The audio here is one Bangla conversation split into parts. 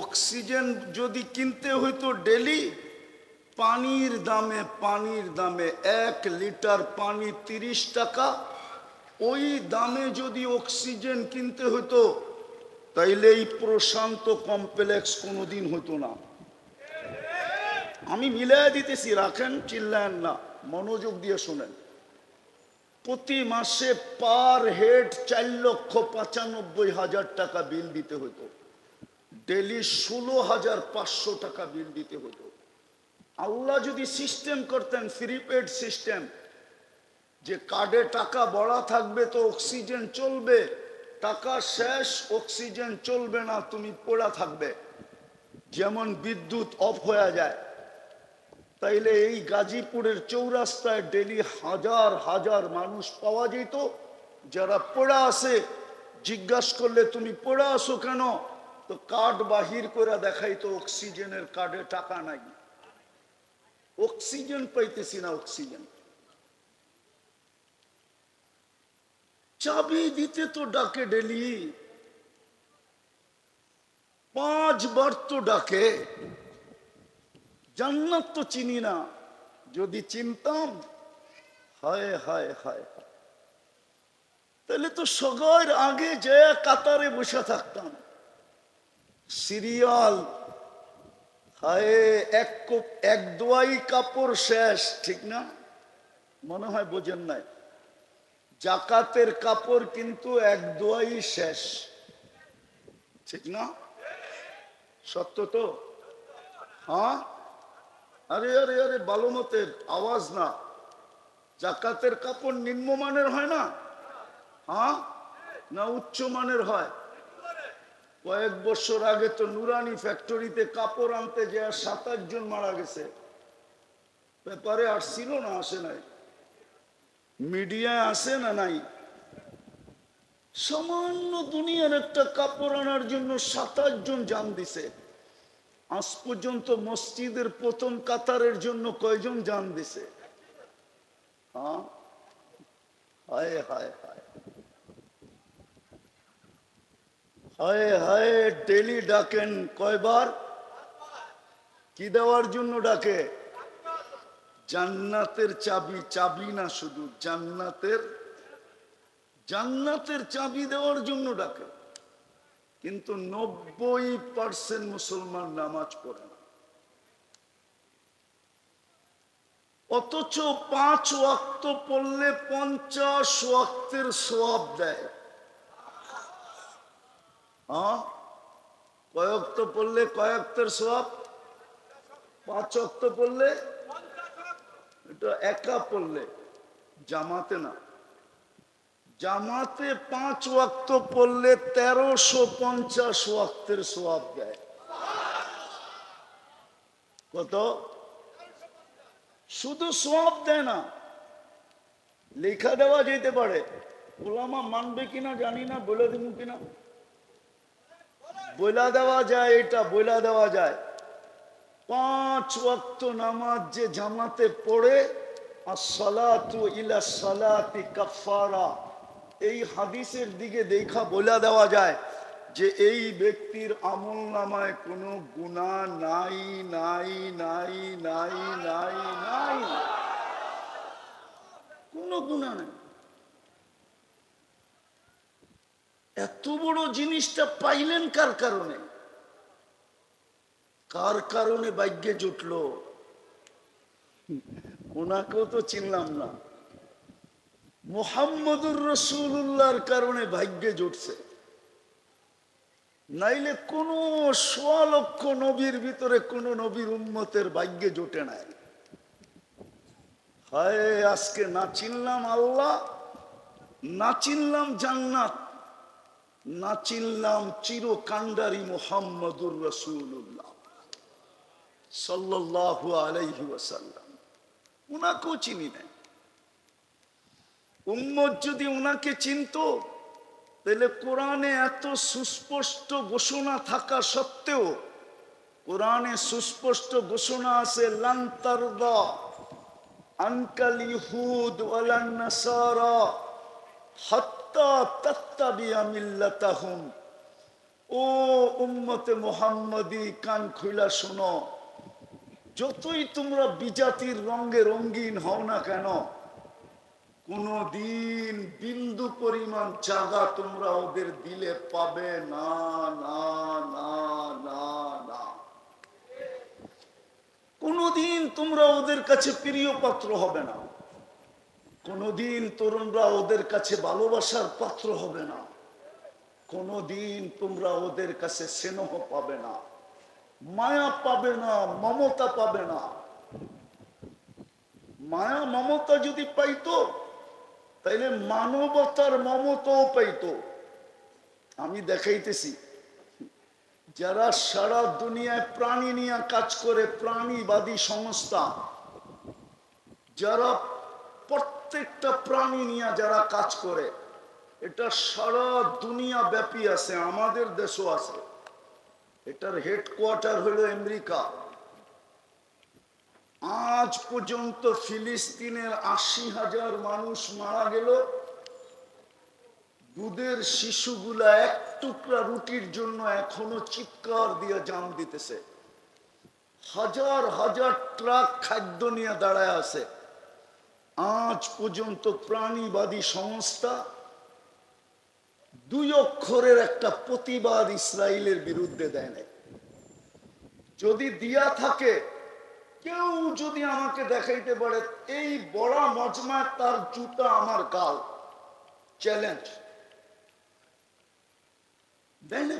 অক্সিজেন যদি কিনতে হইতো ডেলি, পানির দামে পানির দামে এক লিটার পানি তিরিশ টাকা। ওই দামে যদি অক্সিজেন কিনতে হতো তাইলে এই প্রশান্ত কমপ্লেক্স কোনোদিন হতো না। আমি মিলাই দিতেছি, রাখেন, চিল্লায়েন না, মনোযোগ দিয়ে শোনেন। প্রতি মাসে পার হেড চার লক্ষ পঁচানব্বই হাজার টাকা বিল দিতে হতো ডেলি ষোলো হাজার পাঁচশো টাকা বিল দিতে হতো। আল্লাহ যদি সিস্টেম করতেন প্রিপেড সিস্টেম যে কার্ডে টাকা বড়া থাকবে তো অক্সিজেন চলবে, টাকা শেষ অক্সিজেন চলবে না, তুমি পড়া থাকবে। যেমন বিদ্যুৎ অফ হয়ে যায়, তাইলে এই গাজীপুরের চৌরাস্তায় ডেলি হাজার হাজার মানুষ পাওয়া যেত। যারা পড়া আছে, জিজ্ঞাসা করলে, তুমি পড়া আসো কেন? তো কার্ড বাহির করে দেখাইতো অক্সিজেনের কার্ডে টাকা নাই। অক্সিজেন পাইতেছি না অক্সিজেন। চাবি দিতে তো ডাকে ডেলি। পাঁচবার তো ডাকে। জান্নাত তো চিনি না। যদি চিনতাম, হায় হায় হায়। তাহলে তো সগর আগে যে কাতারে বসে থাকতাম। সিরিয়াল। হায়, এক কোপ- এক দোয়াই কাপড় শেষ, ঠিক না? মনে হয় বোঝেন নাই। জাকাতের কাপড় কিন্তু এক দোয়াই শেষ, ঠিক না? সত্য তো? হ্যাঁ? আরে আরে আরে বালুমতের আওয়াজ না। জাকাতের কাপড় নিম্নমানের হয় না? হ্যাঁ? না উচ্চমানের হয়? কয়েক বছর আগে তো নুরানি ফ্যাক্টরিতে কাপড় আনতে যে সাতাশ জন মারা গেছে। পেপারে আসছিল না, আসে নাই। মিডিয়ায় আসে না নাই। সামান্য দুনিয়ার একটা কাপড় আনার জন্য সাতাশ জন জান দিছে। আজ পর্যন্ত মসজিদের প্রথম কাতারের জন্য কয়জন জান দিছে? হ্যাঁ হায় হায়। হায় হায়, ডেলি ডাকেন কয়বার? কি দেওয়ার জন্য ডাকে? জান্নাতের চাবি চাবি না শুধু জান্নাতের জান্নাতের চাবি দেওয়ার জন্য ডাকে। কিন্তু নব্বই পার্সেন্ট মুসলমান নামাজ পড়ে না। অথচ পাঁচ ওয়াক্ত পড়লে পঞ্চাশ ওয়াক্তের সোয়াব দেয়। কয়েকত পড়লে কয়েকতের সোয়াব পাঁচ পড়লে এটা একা পড়লে, জামাতে না। জামাতে পাঁচ ওয়াক্ত পড়লে তেরোশো পঞ্চাশ ওয়াক্তের সোয়াব দেয় কত? শুধু সোয়াব দেয় না, লেখা দেওয়া যেতে পারে। ওলামা মানবে কিনা জানি না, বলে দিব কিনা। বইলা দেওয়া যায়, এটা বইলা দেওয়া যায়। পাঁচ ওয়াক্ত নামাজ যে জামাতে পড়ে আর সালাতু ইলা সালাতি কাফারা এই হাদিসের দিকে দেখা বলে দেওয়া যায় যে এই ব্যক্তির আমল নামায় কোনো গুণা নাই নাই নাই নাই নাই নাই। কোনো গুণা নাই। এত বড় জিনিসটা পাইলেন কার কারণে? কার কারণে ভাগ্যে জুটলো? ওনাকেও তো চিনলাম না। মোহাম্মদুর রসুল্লাহর কারণে ভাগ্যে জুটছে। নাইলে কোন সোয়া লক্ষ নবীর ভিতরে কোন নবীর উন্মতের ভাগ্যে জোটে নাই। হায়, আজকে না চিনলাম আল্লাহ, না চিনলাম জান্নাত। মোহাম্মদুর রসুল্লাহ সাল্লাহ আলাইহি চিনি নাই যদি উনাকে চিনতো, তাহলে কোরআনে এত সুস্পষ্ট ঘোষণা থাকা সত্ত্বেও, কোরআনে সুস্পষ্ট ঘোষণা আছে লান্তারদা আনকাল ইহুদ ওয়ালান ও উম্মতে কান শোনো। যতই তোমরা বিজাতির রঙে হও না কেন, কোনোদিন বিন্দু পরিমাণ জায়গা তোমরা ওদের দিলে পাবে না না না না না। কোনোদিন তোমরা ওদের কাছে প্রিয় পাত্র হবে না। কোনোদিন তরুণরা ওদের কাছে ভালোবাসার পাত্র হবে না। কোনোদিন তোমরা ওদের কাছে স্নেহ পাবে না, মায়া পাবে না, মমতা পাবে না। মায়া, মমতা যদি পাইতো, তাইলে মানবতার মমতাও পাইতো। আমি দেখাইতেছি, যারা সারা দুনিয়ায় প্রাণী নিয়ে কাজ করে, প্রাণীবাদী সংস্থা, যারা প্রত্যেকটা প্রাণী নিয়ে যারা কাজ করে, এটা সারা দুনিয়া ব্যাপী আছে, আমাদের দেশও আছে। এটার হেডকোয়ার্টার হলো আমেরিকা। আজ পর্যন্ত ফিলিস্তিনের আশি হাজার মানুষ মারা গেল। দুধের শিশুগুলা এক টুকরা রুটির জন্য এখনও চিৎকার দিয়ে জাম দিতেছে। হাজার হাজার ট্রাক খাদ্য নিয়ে দাঁড়ায় আছে। আজ পর্যন্ত প্রাণীবাদী সংস্থা দুই অক্ষরের একটা প্রতিবাদ ইসরায়েলের বিরুদ্ধে দেয় নাই। যদি দিয়া থাকে, কেউ যদি আমাকে দেখাইতে পারে, এই বড় মজমা তার জুতা আমার গাল। চ্যালেঞ্জ দেয় না।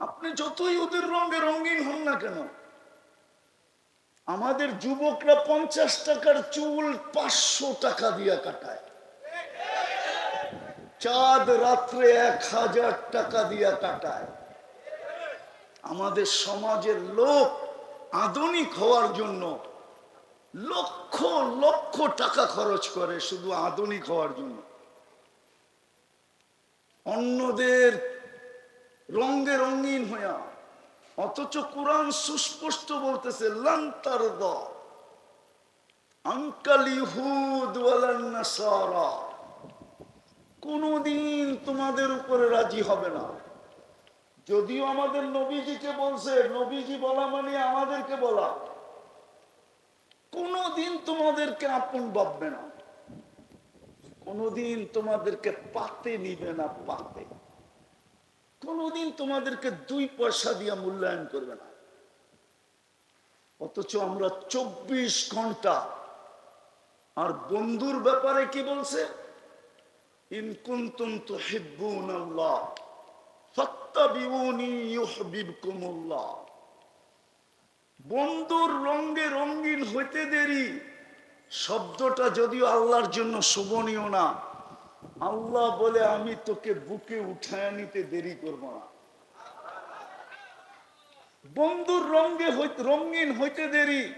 আপনি যতই ওদের রঙে রঙিন হন না কেন আমাদের যুবকরা পঞ্চাশ টাকার চুল পাঁচশো টাকা দিয়া কাটায়। চাঁদ রাত্রে এক হাজার টাকা দিয়া কাটায়। আমাদের সমাজের লোক আধুনিক হওয়ার জন্য লক্ষ লক্ষ টাকা খরচ করে শুধু আধুনিক হওয়ার জন্য। অন্যদের রঙ্গে রঙিন হইয়া অথচ কোরআন সুস্পষ্ট বলতেছে লান্তার কোনদিন তোমাদের উপরে রাজি হবে না। যদিও আমাদের নবীজিকে বলছে, নবীজি বলা মানে আমাদেরকে বলা। কোনদিন তোমাদেরকে আপন ভাববে না। কোনদিন তোমাদেরকে পাতে নিবে না, পাতে। কোনদিন তোমাদেরকে দুই পয়সা দিয়ে মূল্যায়ন করবে না। অথচ আমরা চব্বিশ ঘণ্টা আর বন্ধুর ব্যাপারে কি বলছে? বন্ধুর রঙ্গে রঙ্গিন হইতে দেরি, শব্দটা যদিও আল্লাহর জন্য শোভনীয় না আল্লাহ বলে, আমি তোকে বুকে উঠায় নিতে দেরি করব না। বন্ধুর রঙ্গে রঙিন হইতে দেরি।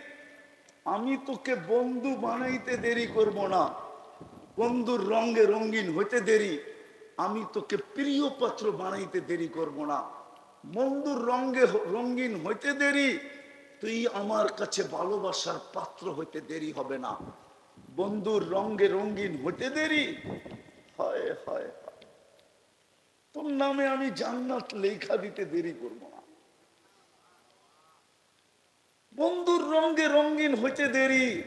আমি তোকে বন্ধু বানাইতে দেরি করব না। বন্ধুর রঙ্গে রঙিন হইতে দেরি। আমি তোকে প্রিয় পাত্র বানাইতে দেরি করব না। বন্ধুর রঙ্গে রঙিন হইতে দেরি। তুই আমার কাছে ভালোবাসার পাত্র হইতে দেরি হবে না। বন্ধুর রঙ্গে রঙিন হইতে দেরি। হয় হয় তোর নামে আমি জান্নাত লেখা দিতে দেরি করব না। বন্ধুর রঙ্গে রঙিন হইতে দেরি।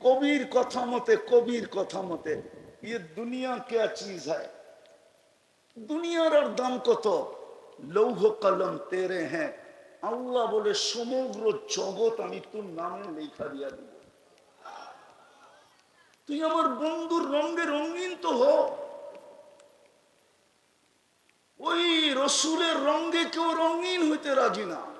কবির কথা মতে, কবির কথা মতে ইয়ে দুনিয়া কে চিজ হয়? দুনিয়ার আর দাম কত? লৌহ কলম তেরে হ্যাঁ। আল্লাহ বলে, সমগ্র জগৎ আমি তোর নামে লেখা দিয়া দিব। তুই আমার বন্ধুর রঙে রঙিন তো হ। ওই রসুলের রঙে কেউ রঙিন হইতে রাজি না।